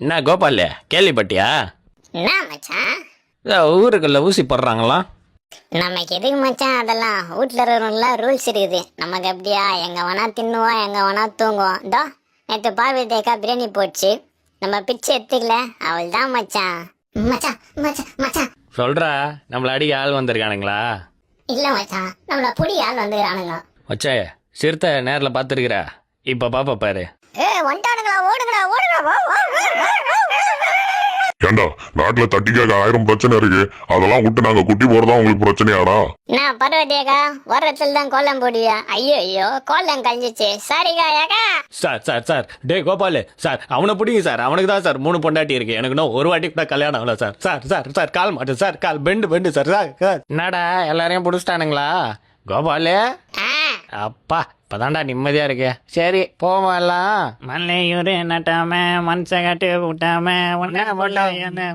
என்ன கோபால் கேள்விப்பட்டியா? என்ன மச்சான் இதோ ஊருக்குள்ள ஊசி போடுறாங்களாம் நமக்கு எதுக்கு மச்சான் அதெல்லாம்? வீட்டில் இருக்கிறவங்கள ரூல்ஸ் இருக்குது. நமக்கு அப்படியா எங்க வேணா தின்னுவோம் எங்க வேணா தூங்குவோம் இதோ நேற்று பார்வதி அக்கா பிரியாணி போச்சு நம்ம பிச்சை எடுத்துக்கல. அவள் தான் மச்சான் மச்சான் மச்சான் மச்சான் சொல்றா நம்மள அடிக்க ஆள் வந்திருக்கானுங்களா? இல்ல மச்சான் நம்மள புடி ஆள் வந்துக்கிறானுங்க வச்சே சிறுத்தை நேரில் பார்த்துருக்குறா. இப்போ பாப்பா பாரு. வந்துட்டானுங்களா ஓடுங்கடா ஓடுங்கடா. ஏண்டா நாட்டுல தட்டி கேட்க ஆயிரம் பிரச்சனை இருக்கு. அதெல்லாம் விட்டு நாங்க குட்டி போறதா உங்களுக்கு பிரச்சனையாடா? நான் பார்வதி அக்கா வரத்துல தான் கோலம் போடுவியா? ஐயோ ஐயோ கோலம் கழிஞ்சிச்சு. சரிக்கா ஏக்கா. Sir sir sir. டே கோபால் சார் அவனை பிடிங்க சார். அவனுக்கு தான் சார் மூணு பொண்டாட்டி இருக்கு. எனக்கு இன்னும் ஒரு வாட்டி கூட கல்யாணம் ஆகல சார். சார் சார் சார் கால் மாட்டு சார் கால் பெண்டு பெண்டு சார் சார். என்னடா எல்லாரையும் பிடிச்சிட்டானுங்களா? கோபாலு? அப்பா இப்பதான்டா நிம்மதியா இருக்கு. சரி போவோம் எல்லாம்? மல்லையூரு நட்டாம மனச கட்டு விட்டாம உன்ன போட்டா என்ன